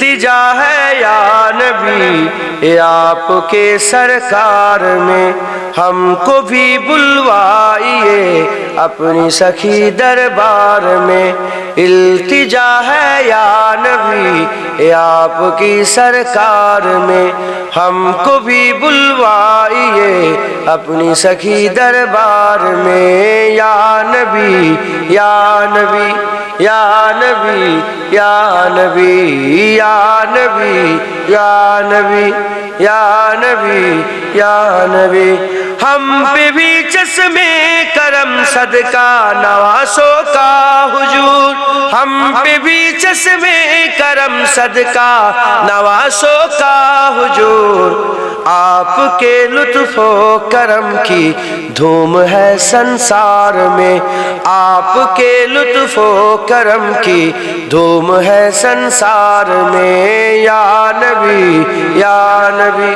التجا ہے یا نبی، اے آپ کے سرکار میں ہم کو بھی بلوائیے اپنی سخی دربار میں۔ التجا ہے یا نبی، اے آپ کی سرکار میں ہم کو بھی بلوائیے اپنی سخی دربار میں۔ یا نبی یا نبی یا نبی یا نبی یا نبی یا نبی یا نبی یا نبی۔ ہم پہ بھی چشمے کرم، صدقہ نواسوں کا حجور ہم پہ بھی چشمے کرم، صدقہ نواسوں کا حجور آپ کے لطف و کرم کی دھوم ہے سنسار میں۔ آپ کے لطف و کرم کی دھوم ہے سنسار میں۔ یا نبی یا نبی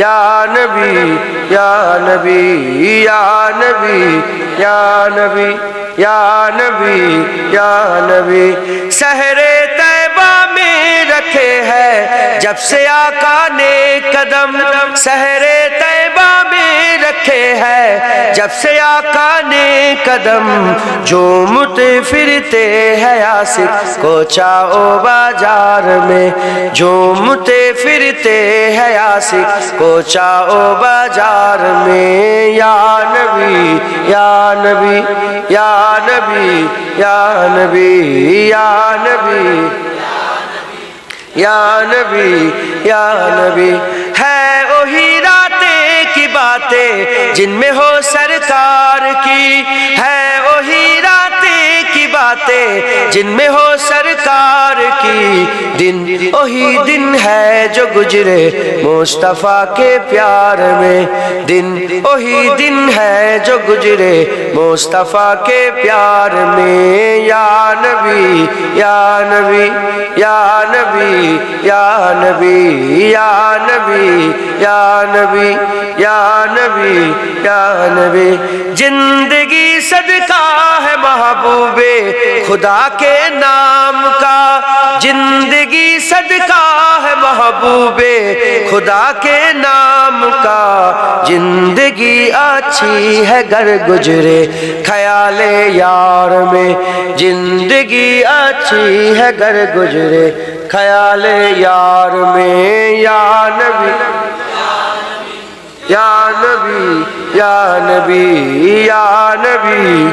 یا نبی یا نبی یا نبی یا نبی یا نبی یا نبی۔ سہرے رکھے ہے، جب سے آقا نے قدم سہرے طیبہ میں رکھے ہے، جب سے آقا نے قدم جھومتے پھرتے ہے آصف کو چاہو بازار میں، جھومتے پھرتے ہے آصف کو چاہو بازار میں۔ یا نبی یا نبی یا نبی یا نبی یا نبی۔ یا نبی یا نبی، ہے وہی راتیں کی باتیں جن میں ہو سرکار کی۔ ہے وہی راتیں کی باتیں جن میں ہو سرکار کی دن وہی دن ہے جو گزرے مصطفیٰ کے پیار میں۔ دن وہی دن ہے جو گزرے مصطفیٰ کے پیار میں۔ یا نبی یا نبی یا نبی یا نبی یا نبی یا نبی یا نبی یا نبی۔ زندگی صدقہ ہے محبوب خدا کے نام زندگی صدقہ ہے محبوب خدا کے نام کا۔ زندگی اچھی ہے گر گزرے خیال یار میں۔ زندگی اچھی ہے گر گزرے خیال یار میں۔ یا نبی یا نبی یا نبی یا نبی۔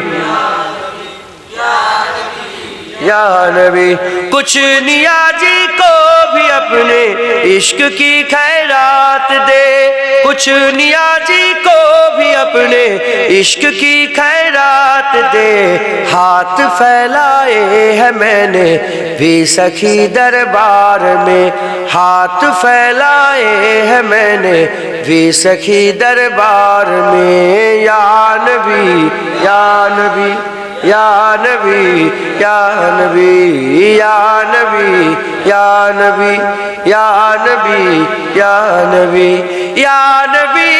یا نبی، کچھ نیازی کو بھی اپنے عشق کی خیرات دے۔ کچھ نیازی کو بھی اپنے عشق کی خیرات دے۔ ہاتھ پھیلائے ہے میں نے بھی سخی دربار میں۔ ہاتھ پھیلائے ہے میں نے بھی سخی دربار میں۔ یا نبی یا نبی۔ یا نبی یا نبی یا نبی یا نبی یا نبی یا نبی یا نبی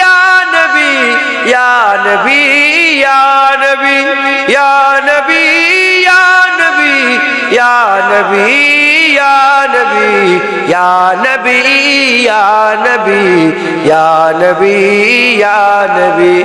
یا نبی یا نبی یا نبی یا نبی یا نبی یا نبی یا نبی یا نبی یا نبی یا نبی یا نبی